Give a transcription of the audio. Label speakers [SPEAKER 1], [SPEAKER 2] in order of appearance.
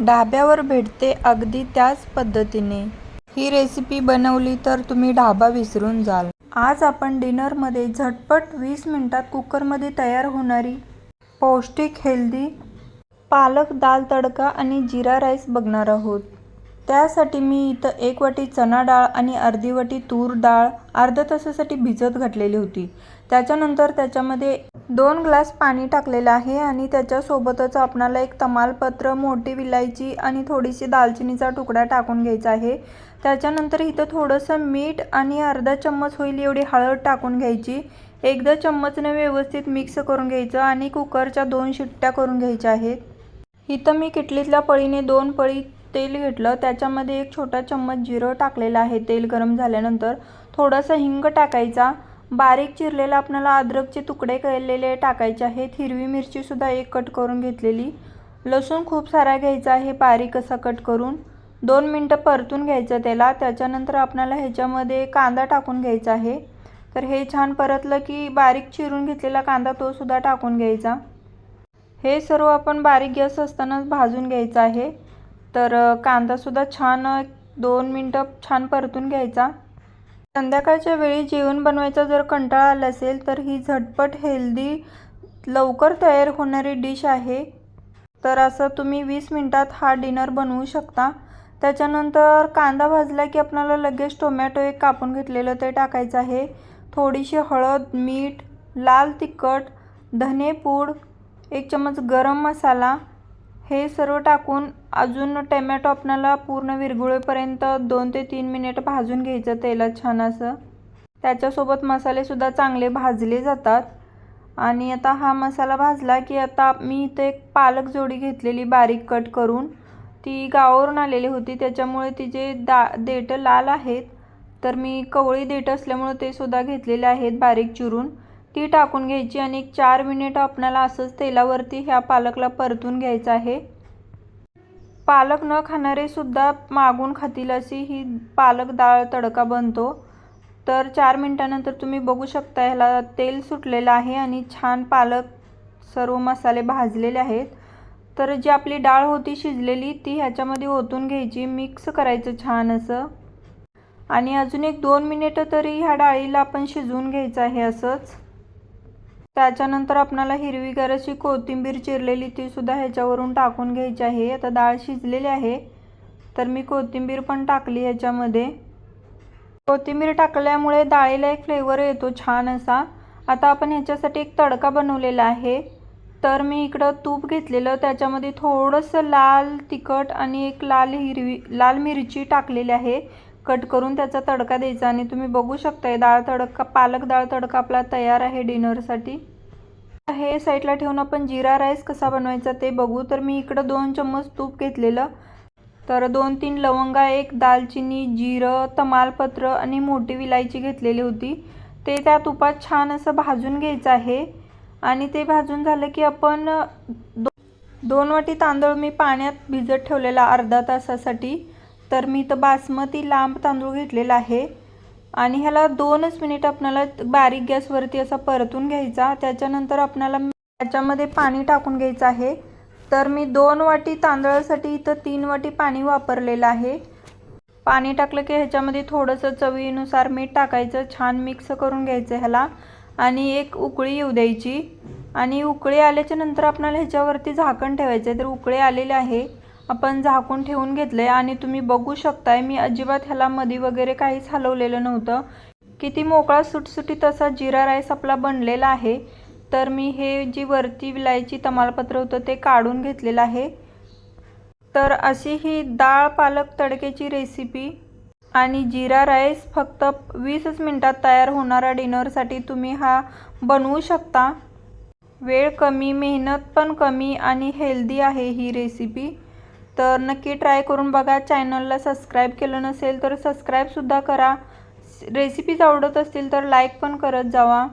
[SPEAKER 1] ढाब्यावर भेटते अगदी त्याच पद्धतीने. ही रेसिपी बनवली तर तुम्ही ढाबा विसरून जाल. आज आपण डिनरमध्ये झटपट वीस मिनिटात कुकरमध्ये तयार होणारी पौष्टिक हेल्दी पालक दाल तडका आणि जिरा राईस बघणार आहोत. त्यासाठी मी इथं एक वाटी चणा डाळ आणि अर्धी वाटी तूर डाळ अर्ध्या तासासाठी भिजत घातलेली होती. त्याच्यानंतर त्याच्यामध्ये दोन ग्लास पाणी टाकलेलं आहे आणि त्याच्यासोबतच आपणाला एक तमालपत्र मोठी विलायची आणि थोडीशी दालचिनीचा तुकडा टाकून घ्यायचा आहे. त्याच्यानंतर इथं थोडंसं मीठ आणि अर्धा चम्मच होईल एवढी हळद टाकून घ्यायची. एकदा चम्मचने व्यवस्थित मिक्स करून घ्यायचं आणि कुकरच्या दोन शिट्ट्या करून घ्यायच्या आहेत. इथं मी किटलीतल्या पळीने दोन पळी तेल घेतलं. त्याच्यामध्ये एक छोटा चम्मच जिरं टाकलेलं आहे तेल गरम झाल्यानंतर. थोडंसं हिंग टाकायचा. बारीक चिरलेलं आपल्याला अद्रकचे तुकडे केलेले टाकायचे आहेत. हिरवी मिरचीसुद्धा एक कट करून घेतलेली. लसूण खूप सारा घ्यायचा आहे बारीक असा कट करून. दोन मिनटं परतून घ्यायचं त्याला. त्याच्यानंतर आपल्याला ह्याच्यामध्ये कांदा टाकून घ्यायचा आहे. तर हे छान परतलं की बारीक चिरून घेतलेला कांदा तोसुद्धा टाकून घ्यायचा. हे सर्व आपण बारीक गॅस असतानाच भाजून घ्यायचं आहे. तर कांदासुद्धा छान दोन मिनटं छान परतून घ्यायचा. संध्याकाळच्या वेळी जेवण बनवायचा जर कंटाळा आला असेल तर ही झटपट हेल्दी लवकर तयार होणारी डिश आहे. तर असं तुम्ही वीस मिनटात हा डिनर बनवू शकता. त्याच्यानंतर कांदा भाजला की आपल्याला लगेच टोमॅटो एक कापून घेतलेलं ते टाकायचं आहे. थोडीशी हळद मीठ लाल तिखट धनेपूड एक चम्मच गरम मसाला हे सर्व टाकून अजून टमॅटो आपणाला पूर्ण विरघुळेपर्यंत दोन ते तीन मिनिट भाजून घ्यायचं तेलात छान असं. त्याच्यासोबत मसालेसुद्धा चांगले भाजले जातात. आणि आता हा मसाला भाजला की आता मी इथे एक पालक जोडी घेतलेली बारीक कट करून. ती गावावरून आलेली होती त्याच्यामुळे तिचे दा देठं लाल आहेत. तर मी कवळी देठ असल्यामुळे ते सुद्धा घेतलेले आहेत बारीक चिरून. ती टाकून घ्यायची आणि एक चार मिनिट आपणाला असंच तेलावरती ह्या पालकला परतून घ्यायचं आहे. पालक न खाणारे सुद्धा मागून खातील अशी ही पालक डाळ तडका बनतो. तर चार मिनटानंतर तुम्ही बघू शकता ह्याला तेल सुटलेलं आहे आणि छान पालक सर्व मसाले भाजलेले आहेत. तर जी आपली डाळ होती शिजलेली ती ह्याच्यामध्ये ओतून घ्यायची मिक्स करायचं छान असं. आणि अजून एक दोन मिनिटं तरी ह्या डाळीला आपण शिजवून घ्यायचं आहे असंच. त्याच्यानंतर आपणाला हिरवीगार अशी कोथिंबीर चिरलेली ती सुद्धा ह्याच्यावरून टाकून घ्यायची आहे. आता डाळ शिजलेली आहे. तर मी कोथिंबीर पण टाकली ह्याच्यामध्ये. कोथिंबीर टाकल्यामुळे डाळीला एक फ्लेवर येतो छान असा. आता आपण ह्याच्यासाठी एक तडका बनवलेला आहे. तर मी इकडं तूप घेतलेलं. त्याच्यामध्ये थोडंसं लाल तिखट आणि एक लाल हिरवी लाल मिरची टाकलेली आहे. कट करून त्याचा तडका द्यायचा आणि तुम्ही बघू शकताय डाळ तडका पालक डाळ तडका आपला तयार आहे डिनरसाठी. हे साईडला ठेवून आपण जिरा राईस कसा बनवायचा ते बघू. तर मी इकडं दोन चम्मच तूप घेतलेलं. तर दोन तीन लवंगा एक दालचिनी जिरं तमालपत्र आणि मोठी विलायची घेतलेली होती. ते त्या तुपात छान असं भाजून घ्यायचं आहे. आणि ते भाजून झालं की आपण दो दोन वाटी तांदूळ मी पाण्यात भिजत ठेवलेला अर्धा तासासाठी. तर मी इथं बासमती लांब तांदूळ घेतलेला आहे. आणि ह्याला दोनच मिनिट आपल्याला बारीक गॅसवरती असा परतून घ्यायचा. त्याच्यानंतर आपल्याला त्याच्यामध्ये पाणी टाकून घ्यायचं आहे. तर मी दोन वाटी तांदळासाठी इथं तीन वाटी पाणी वापरलेलं आहे. पाणी टाकलं की ह्याच्यामध्ये थोडंसं चवीनुसार मीठ टाकायचं. छान मिक्स करून घ्यायचं ह्याला. आणि एक उकळी येऊ द्यायची. आणि उकळी आल्याच्यानंतर आपल्याला ह्याच्यावरती झाकण ठेवायचं आहे तर उकळी आलेले आहे. आपण झाकून ठेवून घेतलं आहे आणि तुम्ही बघू शकताय मी अजिबात ह्याला मधी वगैरे काहीच हलवलेलं नव्हतं. किती मोकळा सुटसुटीत असा जिरा राईस आपला बनलेला आहे. तर मी हे जी वरती विलायची तमालपत्र होतं ते काढून घेतलेलं आहे. तर अशी ही डाळ पालक तडक्याची रेसिपी आणि जिरा राईस फक्त वीसच मिनटात तयार होणारा डिनरसाठी तुम्ही हा बनवू शकता. वेळ कमी मेहनत पण कमी आणि हेल्दी आहे ही रेसिपी तर नक्की ट्राय करून बघा. चॅनलला सबस्क्राईब केलं नसेल तर सबस्क्राईबसुद्धा करा. रेसिपीज आवडत असतील तर लाईक पण करत जावा.